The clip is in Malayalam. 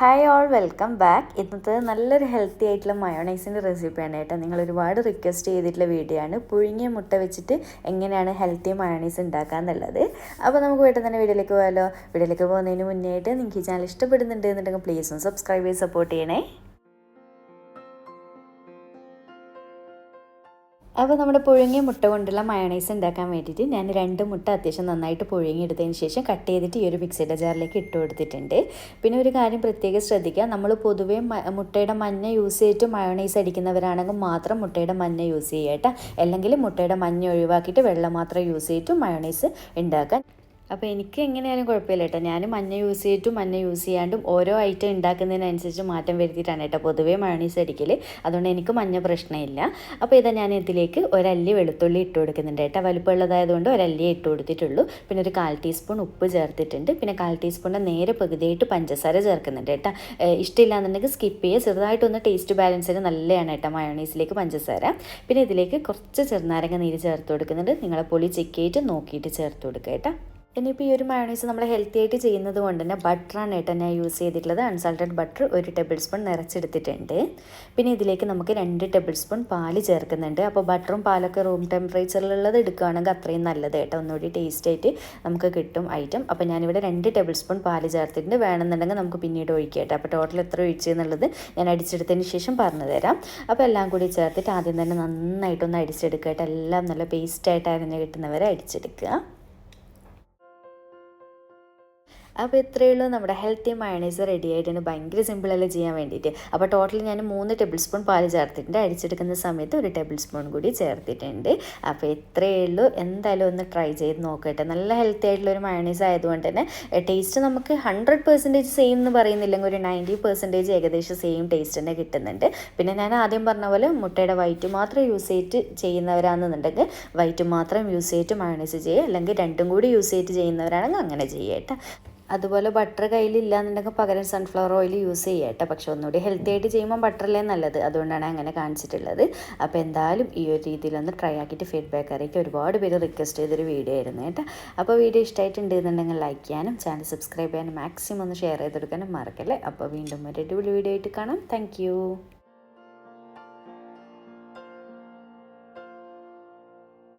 ഹായ് ഓൾ വെൽക്കം ബാക്ക് ഇന്നത്തെ നല്ലൊരു ഹെൽത്തി ആയിട്ടുള്ള മയോണൈസിന്റെ റെസിപ്പിയാണ് കേട്ടോ. നിങ്ങൾ ഒരുപാട് റിക്വസ്റ്റ് ചെയ്തിട്ടുള്ള വീഡിയോ ആണ്. പുഴുങ്ങിയ മുട്ട വെച്ചിട്ട് എങ്ങനെയാണ് ഹെൽത്തി മയോണൈസ് ഉണ്ടാക്കുക എന്നുള്ളത്. അപ്പോൾ നമുക്ക് വീട്ടിൽ തന്നെ വീഡിയോയിലേക്ക് പോകാമല്ലോ വീഡിയോയിലേക്ക് പോകുന്നതിന് മുന്നേ ആയിട്ട് നിങ്ങൾക്ക് ഈ ചാനൽ ഇഷ്ടപ്പെടുന്നുണ്ട് എന്നുണ്ടെങ്കിൽ പ്ലീസ് ഒന്ന് സബ്സ്ക്രൈബ് ചെയ്ത് സപ്പോർട്ട് ചെയ്യണേ. അപ്പോൾ നമ്മുടെ പുഴുങ്ങിയ മുട്ട കൊണ്ടുള്ള മയണൈസ് ഉണ്ടാക്കാൻ വേണ്ടിയിട്ട് ഞാൻ രണ്ട് മുട്ട അത്യാവശ്യം നന്നായിട്ട് പുഴുങ്ങിയെടുത്തതിന് ശേഷം കട്ട് ചെയ്തിട്ട് ഈ ഒരു മിക്സിയുടെ ജാറിലേക്ക് ഇട്ട് കൊടുത്തിട്ടുണ്ട്. പിന്നെ ഒരു കാര്യം പ്രത്യേകം ശ്രദ്ധിക്കുക നമ്മൾ പൊതുവേ മുട്ടയുടെ മഞ്ഞ യൂസ് ചെയ്തിട്ട് മയോണൈസ് അടിക്കുന്നവരാണെങ്കിൽ മാത്രം മുട്ടയുടെ മഞ്ഞ യൂസ് ചെയ്യട്ടെ അല്ലെങ്കിൽ മുട്ടയുടെ മഞ്ഞ ഒഴിവാക്കിയിട്ട് വെള്ളം മാത്രം യൂസ് ചെയ്തിട്ട് മയോണൈസ് ഉണ്ടാക്കാൻ അപ്പോൾ എനിക്ക് എങ്ങനെയായാലും കുഴപ്പമില്ല കേട്ടോ. ഞാൻ മഞ്ഞ യൂസ് ചെയ്തിട്ടും മഞ്ഞ യൂസ് ചെയ്യാണ്ടും ഓരോ ഐറ്റം ഉണ്ടാക്കുന്നതിനനുസരിച്ച് മാറ്റം വരുത്തിയിട്ടാണ് കേട്ടോ. പൊതുവേ മയോണീസ് അടിക്കൽ അതുകൊണ്ട് എനിക്ക് മഞ്ഞ പ്രശ്നമില്ല. അപ്പോൾ ഇതാ ഞാൻ ഇതിലേക്ക് ഒരല്ലി വെളുത്തുള്ളി ഇട്ട് കൊടുക്കുന്നുണ്ട് കേട്ടോ. വലുപ്പമുള്ളതായതുകൊണ്ട് ഒരല്ലി ഇട്ട് കൊടുത്തിട്ടുള്ളൂ. പിന്നെ ഒരു കാൽ ടീസ്പൂൺ ഉപ്പ് ചേർത്തിട്ടുണ്ട്. പിന്നെ കാൽ ടീസ്പൂണിന്റെ നേരെ പകുതിയായിട്ട് പഞ്ചസാര ചേർക്കുന്നുണ്ട് കേട്ടോ. ഇഷ്ടമില്ലാന്നുണ്ടെങ്കിൽ സ്കിപ്പ് ചെയ്യുക. ചെറുതായിട്ടൊന്ന് ടേസ്റ്റ് ബാലൻസിന് നല്ലതാണ് കേട്ടോ മയോണീസിലേക്ക് പഞ്ചസാര. പിന്നെ ഇതിലേക്ക് കുറച്ച് ചെറുനാരങ്ങ നീര് ചേർത്ത് കൊടുക്കുന്നുണ്ട്. നിങ്ങളെ പൊളി ചെക്ക് ചെയ്തിട്ട് നോക്കിയിട്ട് ചേർത്ത് കൊടുക്കുക കേട്ടോ. ഇനിയിപ്പോൾ ഈ ഒരു മയോണൈസ് നമ്മൾ ഹെൽത്തി ആയിട്ട് ചെയ്യുന്നത് കൊണ്ട് തന്നെ ബട്ടറാണ് കേട്ടോ ഞാൻ യൂസ് ചെയ്തിട്ടുള്ളത്. അൺസാൾട്ടഡ് ബട്ടർ ഒരു ടേബിൾ സ്പൂൺ നിറച്ചെടുത്തിട്ടുണ്ട്. പിന്നെ ഇതിലേക്ക് നമുക്ക് രണ്ട് ടേബിൾ സ്പൂൺ പാൽ ചേർക്കുന്നുണ്ട്. അപ്പോൾ ബട്ടറും പാലൊക്കെ റൂം ടെമ്പറേച്ചറിലുള്ളത് എടുക്കുകയാണെങ്കിൽ അത്രയും നല്ലത് കേട്ടോ ഒന്നുകൂടി ടേസ്റ്റ് ആയിട്ട് നമുക്ക് കിട്ടും ഐറ്റം അപ്പോൾ ഞാനിവിടെ രണ്ട് ടേബിൾ സ്പൂൺ പാൽ ചേർത്തിട്ടുണ്ട്. വേണമെന്നുണ്ടെങ്കിൽ നമുക്ക് പിന്നീട് ഒഴിക്കാം കേട്ടോ അപ്പോൾ ടോട്ടൽ എത്ര ഒഴിച്ചെന്നുള്ളത് ഞാൻ അടിച്ചെടുത്തതിന് ശേഷം പറഞ്ഞു തരാം. അപ്പോൾ എല്ലാം കൂടി ചേർത്തിട്ട് ആദ്യം തന്നെ നന്നായിട്ടൊന്ന് അടിച്ചെടുക്കുക എല്ലാം നല്ല പേസ്റ്റായിട്ട് അരിഞ്ഞ് കിട്ടുന്നവരെ അടിച്ചെടുക്കുക. അപ്പോൾ ഇത്രയേ ഉള്ളൂ. നമ്മുടെ ഹെൽത്തി മയണൈസ് റെഡി ആയിട്ടുണ്ട്. ഭയങ്കര സിമ്പിളല്ലേ ചെയ്യാൻ വേണ്ടിയിട്ട്. അപ്പോൾ ടോട്ടൽ ഞാൻ മൂന്ന് ടേബിൾ സ്പൂൺ പാൽ ചേർത്തിട്ടുണ്ട്. അടിച്ചെടുക്കുന്ന സമയത്ത് ഒരു ടേബിൾ സ്പൂൺ കൂടി ചേർത്തിട്ടുണ്ട്. അപ്പോൾ ഇത്രയേ ഉള്ളൂ. എന്തായാലും ഒന്ന് ട്രൈ ചെയ്ത് നോക്കട്ടെ. നല്ല ഹെൽത്തി ആയിട്ടുള്ള ഒരു മയണൈസ് ആയതുകൊണ്ട് തന്നെ ടേസ്റ്റ് നമുക്ക് ഹൺഡ്രഡ് പെർസെന്റേജ് സെയിം എന്ന് പറയുന്നില്ലെങ്കിൽ ഒരു നയന്റി പെർസെന്റേജ് ഏകദേശം സെയിം ടേസ്റ്റ് തന്നെ കിട്ടുന്നുണ്ട്. പിന്നെ ഞാൻ ആദ്യം പറഞ്ഞ പോലെ മുട്ടയുടെ വൈറ്റ് മാത്രം യൂസ് ചെയ്തിട്ട് ചെയ്യുന്നവരാണെന്നുണ്ടെങ്കിൽ വൈറ്റ് മാത്രം യൂസ് ചെയ്തിട്ട് മയണൈസ് ചെയ്യുക. അല്ലെങ്കിൽ രണ്ടും കൂടി യൂസ് ചെയ്തിട്ട് ചെയ്യുന്നവരാണെങ്കിൽ അങ്ങനെ ചെയ്യട്ടെ അതുപോലെ ബട്ടർ കയ്യിലില്ല എന്നുണ്ടെങ്കിൽ പകരം സൺഫ്ലവർ ഓയിൽ യൂസ് ചെയ്യുക കേട്ടോ. പക്ഷെ ഒന്നുകൂടി ഹെൽത്തി ആയിട്ട് ചെയ്യുമ്പോൾ ബട്ടറല്ലേ നല്ലത്? അതുകൊണ്ടാണ് അങ്ങനെ കാണിച്ചിട്ടുള്ളത്. അപ്പോൾ എന്തായാലും ഈ ഒരു രീതിയിലൊന്ന് ട്രൈ ആക്കിയിട്ട് ഫീഡ്ബാക്ക് അറിയിക്കുക ഒരുപാട് പേര് റിക്വസ്റ്റ് ചെയ്തൊരു വീഡിയോ ആയിരുന്നു കേട്ടോ. അപ്പോൾ വീഡിയോ ഇഷ്ടമായിട്ടുണ്ട് എന്നുണ്ടെങ്കിൽ ലൈക്ക് ചെയ്യാനും ചാനൽ സബ്സ്ക്രൈബ് ചെയ്യാനും മാക്സിമം ഒന്ന് ഷെയർ ചെയ്ത് കൊടുക്കാനും മറക്കല്ലേ? അപ്പോൾ വീണ്ടും ഒരു അടിപൊളി വീഡിയോ ആയിട്ട് കാണാം. താങ്ക്